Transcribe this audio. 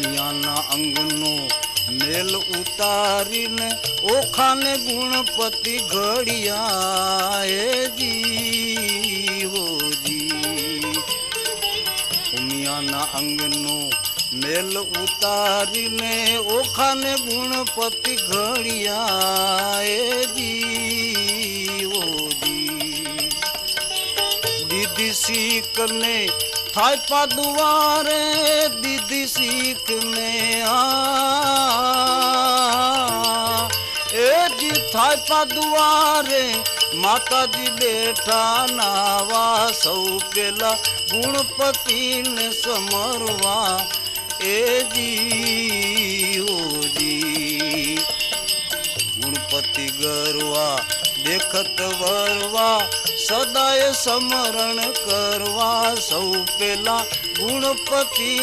सियाना अंगनो mail उतारी ने ओखा ने गुणपति घड़िया जी हो जी उमियाना अंगनो मेल उतारी ने ओखा ने गुणपति घड़िया जी हो जी दीदी सीख ने थाई पा दुआरे શીખ ને થાય પાદુવારે માતાજી બેઠા નાવા સૌ પેલા ગુણપતિ ને સમરવા એ જી ગુણપતિ ગરવા દેખત વરવા સદાય સમરણ કરવા સૌ પેલા ગુણપતિ